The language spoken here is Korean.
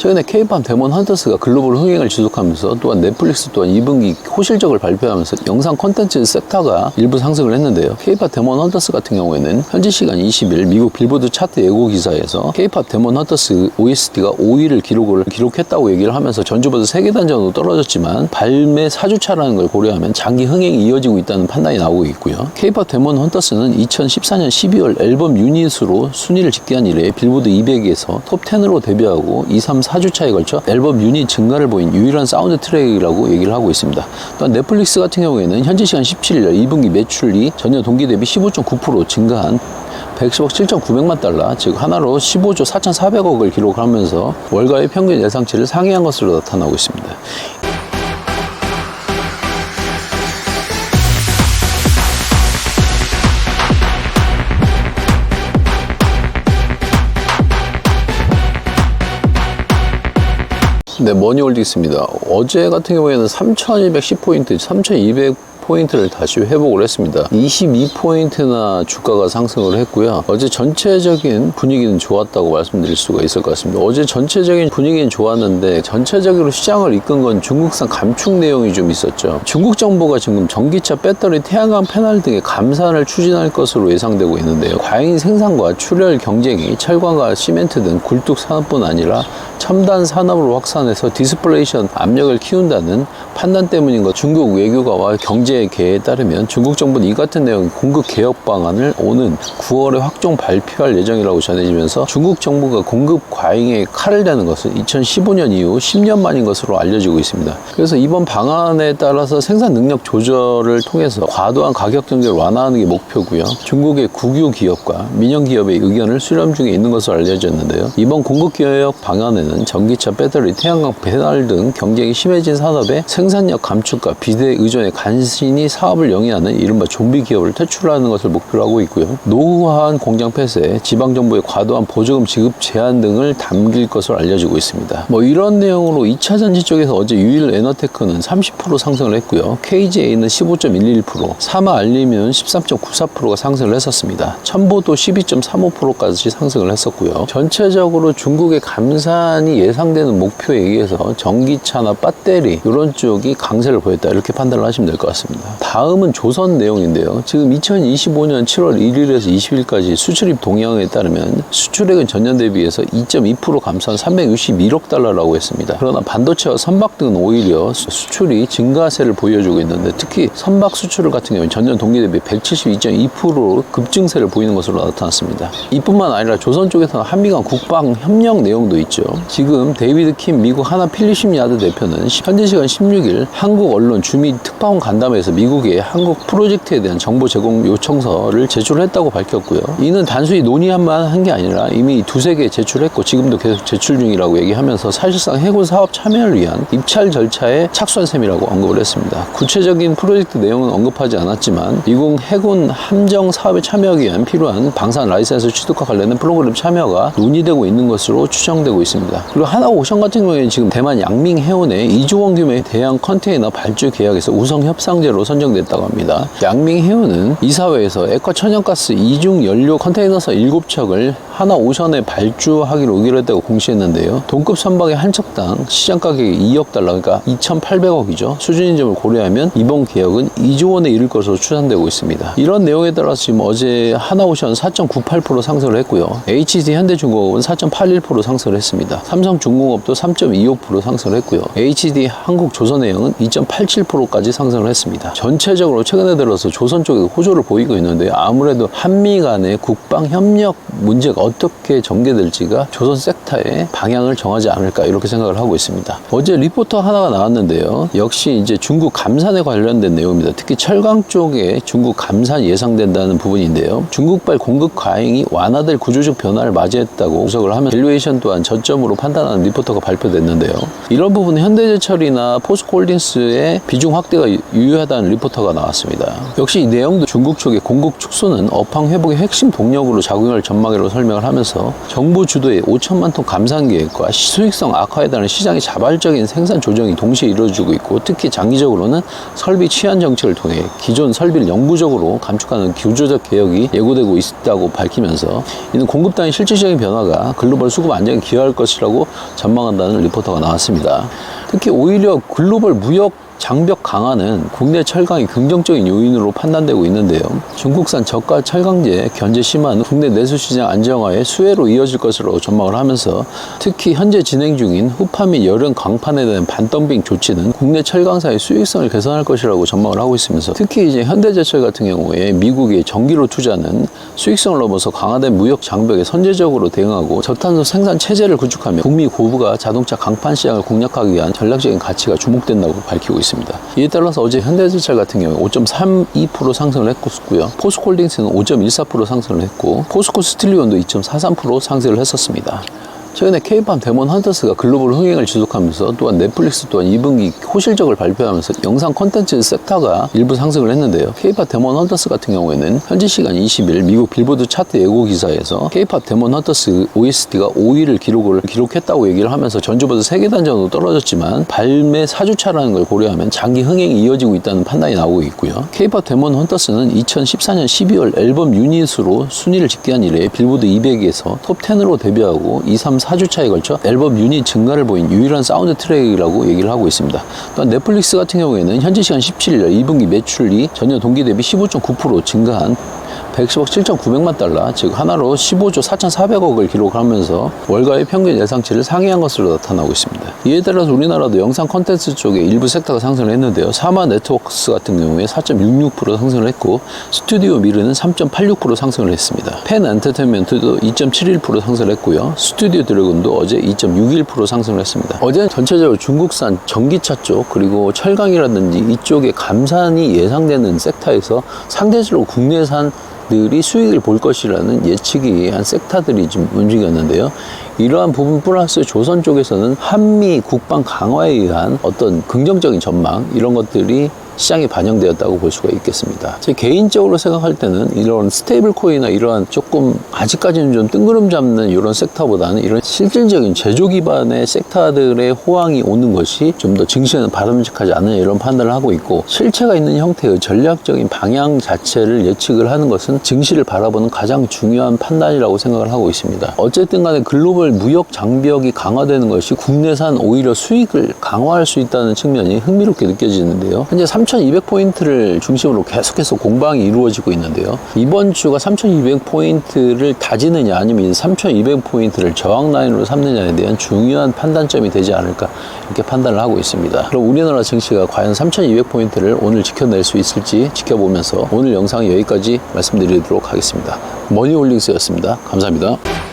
최근에 K-팝 데몬 헌터스가 글로벌 흥행을 지속하면서 또한 넷플릭스 또한 2분기 호실적을 발표하면서 영상 콘텐츠 섹터가 일부 상승을 했는데요. K-팝 데몬 헌터스 같은 경우에는 현지 시간 20일 미국 빌보드 차트 예고 기사에서 K-팝 데몬 헌터스 OST가 5위를 기록을 기록했다고 얘기를 하면서 전주보다 3계단 정도 떨어졌지만 발매 4주차라는 걸 고려하면 장기 흥행이 이어지고 있다는 판단이 나오고 있고요. K-팝 데몬 헌터스는 2014년 12월 앨범 유닛으로 순위를 집계한 이래 빌보드 200에서 톱 10으로 데뷔하고 2, 3, 4 주차에 걸쳐 앨범 유닛 증가를 보인 유일한 사운드 트랙이라고 얘기를 하고 있습니다. 또한 넷플릭스 같은 경우에는 현지 시간 17일 2분기 매출이 전년 동기 대비 15.9% 증가한 110억 7,900만 달러, 즉 하나로 15조 4,400억을 기록하면서 월가의 평균 예상치를 상회한 것으로 나타나고 있습니다. 네, 머니홀딩스입니다. 어제 같은 경우에는 3,210포인트, 3,200 포인트를 다시 회복을 했습니다. 22포인트나 주가가 상승을 했고요. 어제 전체적인 분위기는 좋았다고 말씀드릴 수가 있을 것 같습니다. 어제 전체적인 분위기는 좋았는데 전체적으로 시장을 이끈 건 중국산 감축 내용이 좀 있었죠. 중국 정부가 지금 전기차 배터리, 태양광 패널 등의 감산을 추진할 것으로 예상되고 있는데요. 과잉 생산과 출혈 경쟁이 철강과 시멘트 등 굴뚝 산업뿐 아니라 첨단 산업으로 확산해서 디스플레이션 압력을 키운다는 판단 때문인 것. 중국 외교가와 경제 계에 따르면 중국 정부는 이 같은 내용 공급 개혁 방안을 오는 9월에 확정 발표할 예정이라고 전해지면서 중국 정부가 공급 과잉에 칼을 대는 것은 2015년 이후 10년 만인 것으로 알려지고 있습니다. 그래서 이번 방안에 따라서 생산 능력 조절을 통해서 과도한 가격 경쟁을 완화하는 게 목표고요. 중국의 국유 기업과 민영 기업의 의견을 수렴 중에 있는 것으로 알려졌는데요. 이번 공급 개혁 방안에는 전기차, 배터리, 태양광 배달 등 경쟁이 심해진 산업의 생산력 감축과 비대 의존에 간신 히 사업을 영위하는 이른바 좀비 기업을 퇴출하는 것을 목표로 하고 있고요. 노후화한 공장 폐쇄, 지방 정부의 과도한 보조금 지급 제한 등을 담길 것으로 알려지고 있습니다. 뭐 이런 내용으로 2차 전지 쪽에서 어제 유일 에너테크는 30% 상승을 했고요. KJ는 15.11%, 사마 알리면 13.94%가 상승을 했었습니다. 첨보도 12.35%까지 상승을 했었고요. 전체적으로 중국의 감산이 예상되는 목표에 의해서 전기차나 배터리 이런 쪽이 강세를 보였다 이렇게 판단을 하시면 될 것 같습니다. 다음은 조선 내용인데요. 지금 2025년 7월 1일에서 20일까지 수출입 동향에 따르면 수출액은 전년 대비해서 2.2% 감소한 361억 달러라고 했습니다. 그러나 반도체와 선박 등은 오히려 수출이 증가세를 보여주고 있는데 특히 선박 수출 같은 경우는 전년 동기 대비 172.2% 급증세를 보이는 것으로 나타났습니다. 이뿐만 아니라 조선 쪽에서는 한미 간 국방 협력 내용도 있죠. 지금 데이비드 킴 미국 하나 필리심 야드 대표는 현지 시간 16일 한국 언론 주미 특파원 간담회 에서 미국의 한국 프로젝트에 대한 정보 제공 요청서를 제출했다고 밝혔고요. 이는 단순히 논의한만 한 게 아니라 이미 두세 개 제출했고 지금도 계속 제출 중이라고 얘기하면서 사실상 해군 사업 참여를 위한 입찰 절차에 착수한 셈이라고 언급을 했습니다. 구체적인 프로젝트 내용은 언급하지 않았지만 미국 해군 함정 사업에 참여하기 위한 필요한 방산 라이센스 취득과 관련된 프로그램 참여가 논의되고 있는 것으로 추정되고 있습니다. 그리고 하나오션 같은 경우에는 지금 대만 양밍 해운에 2조 원 규모의 대형 컨테이너 발주 계약에서 우성 협상제 로 선정됐다고 합니다. 해운은 이사회에서 액화 천연가스 이중 연료 컨테이너선 7척을 하나 오션에 발주하기로 의결했다고 공시했는데요. 동급 선박의 한 척당 시장 가격이 2억 달러, 그러니까 2,800억이죠. 수준인 점을 고려하면 이번 계약은 2조 원에 이를 것으로 추산되고 있습니다. 이런 내용에 따라서 지금 어제 하나오션 4.98% 상승을 했고요. HT 현대중공업은 4.81% 상승을 했습니다. 삼성중공업도 3.25% 상승을 했고요. HD 한국조선해양은 2.87%까지 상승을 했 습니다. 전체적으로 최근에 들어서 조선 쪽에 호조를 보이고 있는데 아무래도 한미 간의 국방 협력 문제가 어떻게 전개될지가 조선 섹터의 방향을 정하지 않을까 이렇게 생각을 하고 있습니다. 어제 리포터 하나가 나왔는데요. 역시 이제 중국 감산에 관련된 내용입니다. 특히 철강 쪽에 중국 감산 예상된다는 부분인데요. 중국발 공급 과잉이 완화될 구조적 변화를 맞이했다고 분석을 하면 밸류에이션 또한 저점으로 판단하는 리포터가 발표됐는데요. 이런 부분은 현대제철이나 포스코홀딩스의 비중 확대가 유효하다 강화하다는 리포터가 나왔습니다. 역시 이 내용도 중국 쪽의 공급 축소는 업황 회복의 핵심 동력으로 작용할 전망 이라고 설명을 하면서 정부 주도의 5천만 톤 감산 계획과 수익성 악화에 따른 시장의 자발적인 생산 조정이 동시에 이루어지고 있고 특히 장기적으로는 설비 치안 정책을 통해 기존 설비를 영구적으로 감축하는 구조적 개혁이 예고되고 있다고 밝히면서 이는 공급 단의 실질적인 변화가 글로벌 수급 안정에 기여할 것이라고 전망한다는 리포터가 나왔습니다. 특히 오히려 글로벌 무역 장벽 강화는 국내 철강의 긍정적인 요인으로 판단되고 있는데요. 중국산 저가 철강제 견제 심한 국내 내수 시장 안정화의 수혜로 이어질 것으로 전망을 하면서 특히 현재 진행 중인 후파 및 여름 강판에 대한 반덤빙 조치는 국내 철강사의 수익성을 개선할 것이라고 전망을 하고 있으면서 특히 이제 현대제철 같은 경우에 미국의 전기로 투자는 수익성을 넘어서 강화된 무역 장벽에 선제적으로 대응하고 저탄소 생산 체제를 구축하며 북미 고부가 자동차 강판 시장을 공략하기 위한 전략적인 가치가 주목된다고 밝히고 있습니다. 이에 따라서 어제 현대제철 같은 경우에 5.32% 상승을 했고요. 포스코홀딩스는 5.14% 상승을 했고 포스코 스틸리온도 2.43% 상승을 했었습니다. 최근에 K팜 데몬 헌터스가 글로벌 흥행을 지속하면서 또한 넷플릭스 또한 2분기 호실적을 발표하면서 영상 콘텐츠 섹터가 일부 상승을 했는데요. K팝 데몬 헌터스 같은 경우에는 현지 시간 20일 미국 빌보드 차트 예고 기사에서 K팝 데몬 헌터스 OST가 5위를 기록을 기록했다고 얘기를 하면서 전주보다 3개 단정도 떨어졌지만 발매 4주차라는 걸 고려하면 장기 흥행이 이어지고 있다는 판단이 나오고 있고요. K팝 데몬 헌터스는 2014년 12월 앨범 유닛으로 순위를 집계한 이래 빌보드 200에서 톱 10으로 데뷔하고 2, 3, 4주차에 걸쳐 앨범 유닛 증가를 보인 유일한 사운드 트랙이라고 얘기를 하고 있습니다. 또한 넷플릭스 같은 경우에는 현지 시간 17일 2분기 매출이 전년 동기 대비 15.9% 증가한 110억 7,900만 달러, 즉 하나로 15조 4,400억을 기록하면서 월가의 평균 예상치를 상회한 것으로 나타나고 있습니다. 이에 따라서 우리나라도 영상 콘텐츠 쪽에 일부 섹터가 상승을 했는데요. 사마 네트워크스 같은 경우에 4.66% 상승을 했고 스튜디오 미르는 3.86% 상승을 했습니다. 펜 엔터테인먼트도 2.71% 상승을 했고요. 스튜디오 드래곤도 어제 2.61% 상승을 했습니다. 어제는 전체적으로 중국산 전기차 쪽 그리고 철강이라든지 이쪽에 감산이 예상되는 섹터에서 상대적으로 국내산 들이 수익을 볼 것이라는 예측이 한 섹터들이 좀 움직였는데요. 이러한 부분 플러스 조선 쪽에서는 한미 국방 강화에 의한 어떤 긍정적인 전망 이런 것들이 시장에 반영되었다고 볼 수가 있겠습니다. 제 개인적으로 생각할 때는 이런 스테이블 코인이나 이러한 조금 아직까지는 좀 뜬구름 잡는 이런 섹터보다는 이런 실질적인 제조 기반의 섹터들의 호황이 오는 것이 좀 더 증시에는 바람직하지 않느냐 이런 판단을 하고 있고 실체가 있는 형태의 전략적인 방향 자체를 예측을 하는 것은 증시를 바라보는 가장 중요한 판단이라고 생각을 하고 있습니다. 어쨌든 간에 글로벌 무역 장벽이 강화되는 것이 국내산 오히려 수익을 강화할 수 있다는 측면이 흥미롭게 느껴지는데요. 현재 3,200포인트를 중심으로 계속해서 공방이 이루어지고 있는데요. 이번 주가 3,200포인트를 다지느냐 아니면 3,200포인트를 저항 라인으로 삼느냐에 대한 중요한 판단점이 되지 않을까 이렇게 판단을 하고 있습니다. 그럼 우리나라 증시가 과연 3,200포인트를 오늘 지켜낼 수 있을지 지켜보면서 오늘 영상 여기까지 말씀드리도록 하겠습니다. 머니홀릭스였습니다. 감사합니다.